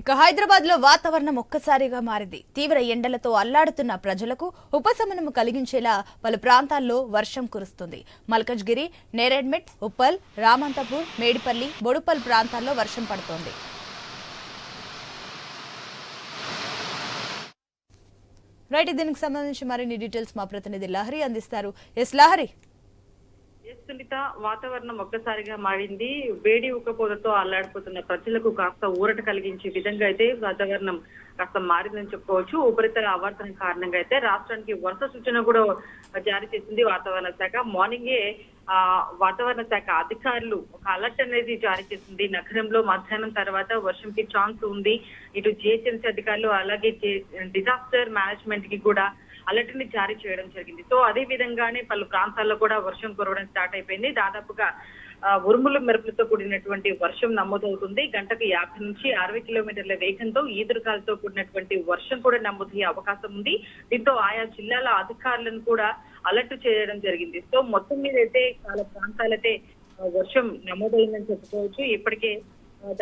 ఇక హైదరాబాద్లో వాతావరణం ఒక్కసారిగా మారింది. తీవ్ర ఎండలతో అల్లాడుతున్న ప్రజలకు ఉపశమనం కలిగించేలా పలు ప్రాంతాల్లో వర్షం కురుస్తుంది. మల్కజ్గిరి నేరెడ్మెట్ ఉప్పల్ రామంతపూర్ మేడిపల్లి బొడుపల్ ప్రాంతాల్లో వర్షం పడుతోంది. రైట్ దీనికి సంబంధించి మరిన్ని డీటెయిల్స్ మా ప్రతినిధి లహరి అందిస్తారు. ఎస్ లహరి. సునీత వాతావరణం ఒక్కసారిగా మారింది. వేడి ఉక్కపోతతో అల్లాడిపోతున్న ప్రజలకు కాస్త ఊరట కలిగించే విధంగా అయితే వాతావరణం కాస్త మారిందని చెప్పుకోవచ్చు. ఉపరితల ఆవర్తనం కారణంగా అయితే రాష్ట్రానికి వరుస సూచన కూడా జారీ చేసింది వాతావరణ శాఖ. మార్నింగే ఆ వాతావరణ శాఖ అధికారులు ఒక అలర్ట్ అనేది జారీ చేసింది. నగరంలో మధ్యాహ్నం తర్వాత వర్షంకి ఛాన్స్ ఉంది. ఇటు జిహెచ్ఎంసీ అధికారులు అలాగే డిజాస్టర్ మేనేజ్మెంట్కి కూడా అలర్ట్ని జారీ చేయడం జరిగింది. సో అదే విధంగానే పలు ప్రాంతాల్లో కూడా వర్షం కురవడం స్టార్ట్ అయిపోయింది. దాదాపుగా ఉరుముల ఉరుములు మెరుపులతో కూడినటువంటి వర్షం నమోదవుతుంది. గంటకు యాభై నుంచి అరవై కిలోమీటర్ల వేగంతో ఈదురుగాలతో కూడినటువంటి వర్షం కూడా నమోదయ్యే అవకాశం ఉంది. దీంతో ఆయా జిల్లాల అధికారులను కూడా అలర్ట్ చేయడం జరిగింది. సో మొత్తం మీద అయితే చాలా ప్రాంతాలైతే వర్షం నమోదైందని చెప్పుకోవచ్చు. ఇప్పటికే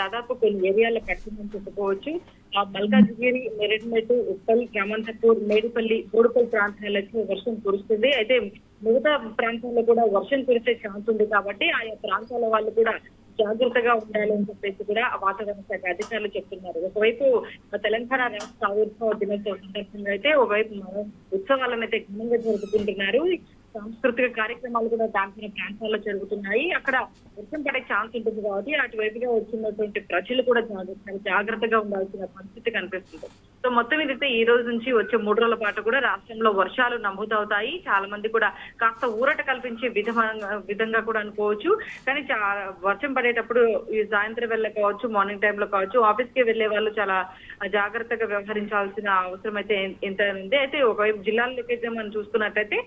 దాదాపు కొన్ని ఏరియాల కట్టిందని చెప్పుకోవచ్చు. ఆ మల్కాజ్గిరి మెరడ్మెట్ ఉప్పల్ రామంతపూర్ మేడిపల్లి బోడుపల్లి ప్రాంతాలకు వర్షం కురుస్తుంది. అయితే మిగతా ప్రాంతాల్లో కూడా వర్షం కురిసే ఛాన్స్ ఉంది కాబట్టి ఆయా ప్రాంతాల వాళ్ళు కూడా జాగ్రత్తగా ఉండాలని చెప్పేసి కూడా ఆ వాతావరణ శాఖ అధికారులు చెప్తున్నారు. ఒకవైపు తెలంగాణ రాష్ట్ర ఆవిర్భావ దినోత్సవ సందర్భంగా అయితే ఒకవైపు ఉత్సవాలను అయితే ఘనంగా జరుపుకుంటున్నారు. సాంస్కృతిక కార్యక్రమాలు కూడా దాంట్లో ప్రాంతాల్లో జరుగుతున్నాయి. అక్కడ వర్షం పడే ఛాన్స్ ఉంటుంది కాబట్టి అటువైపుగా వచ్చినటువంటి ప్రజలు కూడా జాగ్రత్త జాగ్రత్తగా ఉండాల్సిన పరిస్థితి కనిపిస్తుంది. సో మొత్తం ఇదైతే ఈ రోజు నుంచి వచ్చే మూడు రోజుల పాటు కూడా రాష్ట్రంలో వర్షాలు నమోదవుతాయి. చాలా మంది కూడా కాస్త ఊరట కల్పించే విధంగా విధంగా కూడా అనుకోవచ్చు. కానీ చా- వర్షం పడేటప్పుడు ఈ సాయంత్రం వేళ కావచ్చు మార్నింగ్ టైంలో కావచ్చు ఆఫీస్కి వెళ్ళే వాళ్ళు చాలా జాగ్రత్తగా వ్యవహరించాల్సిన అవసరం అయితే ఎంత ఉంది. అయితే ఒకవైపు జిల్లాల్లోకి అయితే మనం చూసుకున్నట్టయితే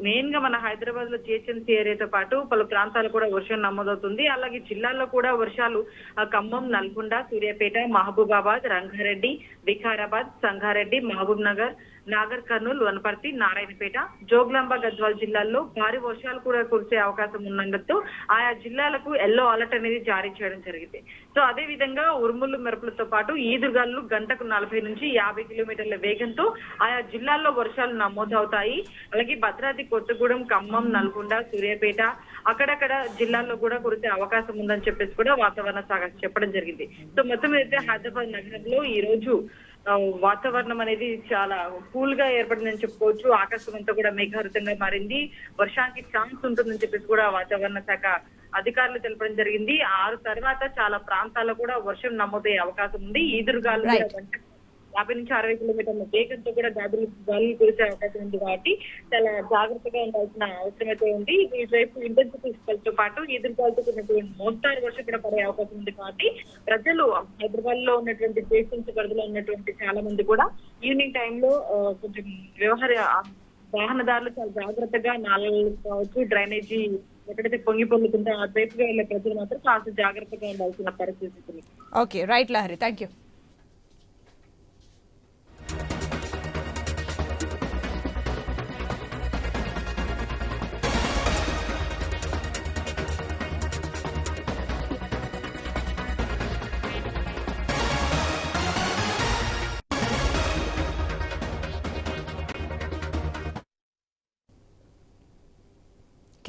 మెయిన్గా మన హైదరాబాద్లో జిహెచ్ఎంసీ ఏరియాతో పాటు పలు ప్రాంతాలు కూడా వర్షం నమోదవుతుంది. అలాగే జిల్లాల్లో కూడా వర్షాలు ఆ, ఖమ్మం నల్గొండ సూర్యాపేట మహబూబాబాద్ రంగారెడ్డి వికారాబాద్ సంగారెడ్డి మహబూబ్ నగర్ నాగర్ కర్నూలు వనపర్తి నారాయణపేట జోగులాంబ గద్వాల్ జిల్లాల్లో భారీ వర్షాలు కూడా కురిసే అవకాశం ఉన్నందుకు ఆయా జిల్లాలకు ఎల్లో అలర్ట్ అనేది జారీ చేయడం జరిగింది. సో అదే విధంగా ఉరుములు మెరుపులతో పాటు ఈదురుగాలు గంటకు నలభై నుంచి యాభై కిలోమీటర్ల వేగంతో ఆయా జిల్లాల్లో వర్షాలు నమోదవుతాయి. అలాగే భద్రాద్రి కొత్తగూడెం ఖమ్మం నల్గొండ సూర్యాపేట అక్కడక్కడ జిల్లాల్లో కూడా కురిసే అవకాశం ఉందని చెప్పేసి కూడా వాతావరణ శాఖ చెప్పడం జరిగింది. సో మొత్తం అయితే హైదరాబాద్ నగరంలో ఈ రోజు వాతావరణం అనేది చాలా కూల్గా ఏర్పడిందని చెప్పుకోవచ్చు. ఆకాశం అంతా కూడా మేఘావృతంగా మారింది. వర్షానికి ఛాన్స్ ఉంటుందని చెప్పేసి కూడా వాతావరణ శాఖ అధికారులు తెలపడం జరిగింది. ఆరు తర్వాత చాలా ప్రాంతాల్లో కూడా వర్షం నమోదయ్యే అవకాశం ఉంది. ఈదురుగాలు యాభై నుంచి అరవై కిలోమీటర్ల వేగంతో కూడా గాలులు గాలులు కురిసే అవకాశం ఉంది కాబట్టి చాలా జాగ్రత్తగా ఉండాల్సిన అవసరం అయితే ఉంది. ఇటువైపు ఇంటెన్సిటీ తో పాటు ఎదురుగాలతో కూడినటువంటి మోస్తారు వర్షం కూడా పడే అవకాశం ఉంది కాబట్టి ప్రజలు హైదరాబాద్లో ఉన్నటువంటి దేశించి పరిధిలో ఉన్నటువంటి చాలా మంది కూడా ఈవినింగ్ టైంలో కొంచెం వ్యవహార వాహనదారులు చాలా జాగ్రత్తగా నాలలు కావచ్చు డ్రైనేజీ ఎక్కడైతే పొంగి ఆ అటువైపుగా వెళ్ళే ప్రజలు మాత్రం కాస్త జాగ్రత్తగా ఉండాల్సిన పరిస్థితి okay right Lahari thank you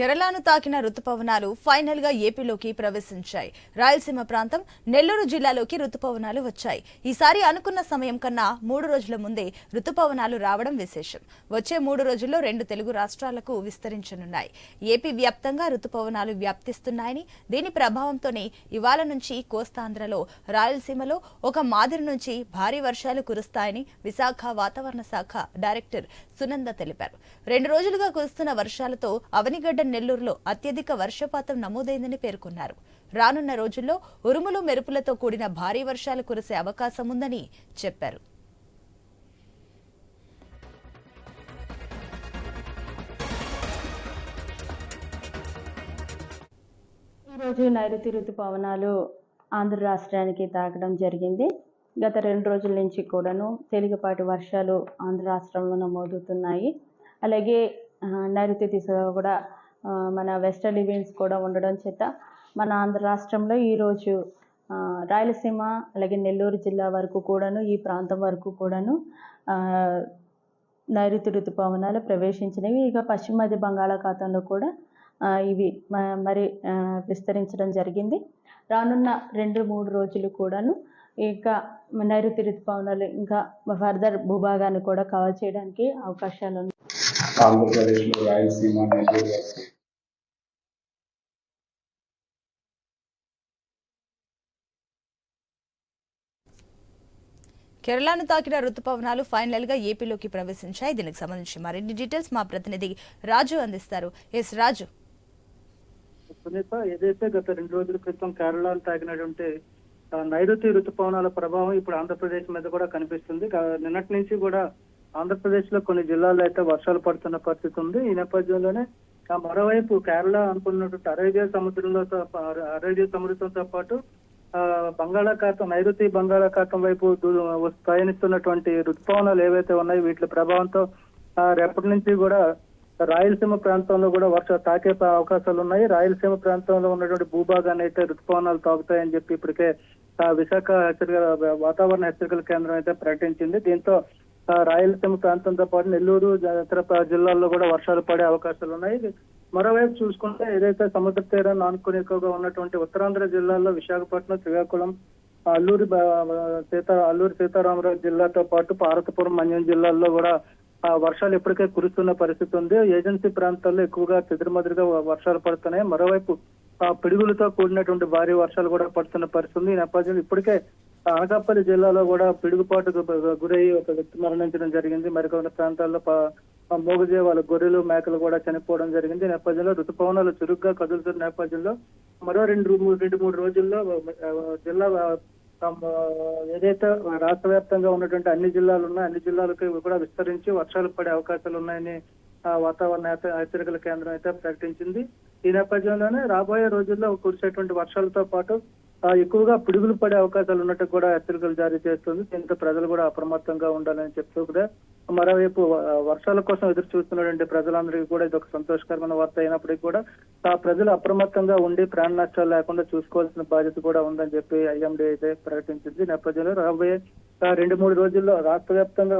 కేరళను తాకిన రుతుపవనాలు ఫైనల్గా ఏపీలోకి ప్రవేశించాయి. రాయలసీమ ప్రాంతం నెల్లూరు జిల్లాలోకి రుతుపవనాలు వచ్చాయి. ఈసారి అనుకున్న సమయం కన్నా మూడు రోజుల ముందే రుతుపవనాలు రావడం విశేషం. వచ్చే మూడు రోజుల్లో రెండు తెలుగు రాష్ట్రాలకు విస్తరించనున్నాయి. ఏపీ వ్యాప్తంగా రుతుపవనాలు వ్యాప్తిస్తున్నాయని దీని ప్రభావంతోనే ఇవాళ నుంచి కోస్తాంధ్రలో రాయలసీమలో ఒక మాదిరి నుంచి భారీ వర్షాలు కురుస్తాయని విశాఖ వాతావరణ శాఖ డైరెక్టర్ సునంద తెలిపారు. రెండు రోజులుగా కురుస్తున్న వర్షాలతో అవనిగడ్డ నెల్లూరులో అత్యధిక వర్షపాతం నమోదైందని పేర్కొన్నారు. రానున్న రోజుల్లో ఉరుములు మెరుపులతో కూడిన భారీ వర్షాలు కురిసే అవకాశం ఉందని చెప్పారు ఈరోజు నైరుతి ఋతుపవనాలు ఆంధ్ర రాష్ట్రానికి తాకడం జరిగింది. గత రెండు రోజుల నుంచి కూడాను తేలికపాటి వర్షాలు ఆంధ్ర రాష్ట్రంలో నమోదవుతున్నాయి అలాగే నైరుతి దిశగా కూడా మన వెస్టర్న్ ఈవెంట్స్ కూడా ఉండడం చేత మన ఆంధ్ర రాష్ట్రంలో ఈరోజు రాయలసీమ అలాగే నెల్లూరు జిల్లా వరకు కూడాను ఈ ప్రాంతం వరకు కూడాను నైరుతి ఋతుపవనాలు ప్రవేశించినవి. ఇక పశ్చిమ మధ్య బంగాళాఖాతంలో కూడా ఇవి మ- మరి విస్తరించడం జరిగింది. రానున్న రెండు మూడు రోజులు కూడాను ఇంకా నైరుతి ఋతుపవనాలు ఇంకా ఫర్దర్ భూభాగాన్ని కూడా కవర్ చేయడానికి అవకాశాలు ఉన్నాయి. ఆంధ్రప్రదేశ్లో రాయలసీమ నెల్లూరు వరకు కేరళను తాకిన రుతుపవనాలు ఫైనల్గా ఏపీలోకి ప్రవేశించాయి. దీనికి సంబంధించి మరిన్ని డీటెయిల్స్ మా ప్రతినిధి రాజు అందిస్తారు. ఎస్ రాజు. సునీత ఏదైతే గత రెండు రోజుల క్రితం కేరళను తాకినటువంటి నైరుతి రుతుపవనాల ప్రభావం ఇప్పుడు ఆంధ్రప్రదేశ్ మీద కూడా కనిపిస్తుంది. నిన్నటి నుంచి కూడా ఆంధ్రప్రదేశ్లో కొన్ని జిల్లాల్లో అయితే వర్షాలు పడుతున్న పరిస్థితి ఉంది. ఈ నేపథ్యంలోనే మరోవైపు కేరళ అనుకున్నటువంటి అరేబియా సముద్రంలో అరేబియా సముద్రంతో పాటు బంగాళాఖాతం నైరుతి బంగాళాఖాతం వైపు దూ- ప్రయాణిస్తున్నటువంటి రుతుపవనాలు ఏవైతే ఉన్నాయో వీటి ప్రభావంతో రేపటి నుంచి కూడా రాయలసీమ ప్రాంతంలో కూడా వర్షాలు తాకే అవకాశాలు ఉన్నాయి. రాయలసీమ ప్రాంతంలో ఉన్నటువంటి భూభాగాన్ని అయితే రుతుపవనాలు తాగుతాయని చెప్పి ఇప్పటికే ఆ, విశాఖ హెచ్చరిక వాతావరణ హెచ్చరికల కేంద్రం అయితే ప్రకటించింది. దీంతో రాయలసీమ ప్రాంతంతో పాటు నెల్లూరు ఇతర జిల్లాల్లో కూడా వర్షాలు పడే అవకాశాలు ఉన్నాయి. మరోవైపు చూసుకుంటే ఏదైతే సముద్ర తీరాన్ని ఆనుకుని ఎక్కువగా ఉన్నటువంటి ఉత్తరాంధ్ర జిల్లాల్లో విశాఖపట్నం శ్రీకాకుళం అల్లూరి బ- సీతా అల్లూరి సీతారామరాజు జిల్లాతో పాటు పార్వతపురం మన్యం జిల్లాల్లో కూడా ఆ వర్షాలు ఇప్పటికే కురుస్తున్న పరిస్థితి ఉంది. ఏజెన్సీ ప్రాంతాల్లో ఎక్కువగా చెదిరిమదిరిగా వర్షాలు పడుతున్నాయి. మరోవైపు ఆ పిడుగులతో కూడినటువంటి భారీ వర్షాలు కూడా పడుతున్న పరిస్థితి ఈ నేపథ్యంలో ఇప్పటికే అనకాపల్లి జిల్లాలో కూడా పిడుగుపాటుకు గురై గురయ్యి ఒక వ్యక్తి మరణించడం జరిగింది. మరికొన్ని ప్రాంతాల్లో ప- గొర్రెలు మేకలు కూడా చనిపోవడం జరిగింది. ఈ నేపథ్యంలో ఋతుపవనాలు చురుగ్గా కదులుతున్న నేపథ్యంలో మరో రెండు మూడు రెండు మూడు రోజుల్లో జిల్లా ఏదైతే రాష్ట్ర వ్యాప్తంగా ఉన్నటువంటి అన్ని జిల్లాలు ఉన్నాయి అన్ని జిల్లాలకు కూడా విస్తరించి వర్షాలు పడే అవకాశాలు ఉన్నాయని ఆ, వాతావరణ హెచ్చరికల కేంద్రం అయితే ప్రకటించింది. ఈ నేపథ్యంలోనే రాబోయే రోజుల్లో కురిసేటువంటి వర్షాలతో పాటు ఎక్కువగా పిడుగులు పడే అవకాశాలు ఉన్నట్టు కూడా హెచ్చరికలు జారీ చేస్తుంది. దీంతో ప్రజలు కూడా అప్రమత్తంగా ఉండాలని చెప్తూ కూడా మరోవైపు వర్షాల కోసం ఎదురు చూస్తున్నటువంటి ప్రజలందరికీ కూడా ఇది ఒక సంతోషకరమైన వార్త అయినప్పటికీ కూడా ఆ ప్రజలు అప్రమత్తంగా ఉండి ప్రాణ నష్టాలు లేకుండా చూసుకోవాల్సిన బాధ్యత కూడా ఉందని చెప్పి ఐఎండీ అయితే ప్రకటించింది. నేపథ్యంలో రాబోయే రెండు మూడు రోజుల్లో రాష్ట్ర వ్యాప్తంగా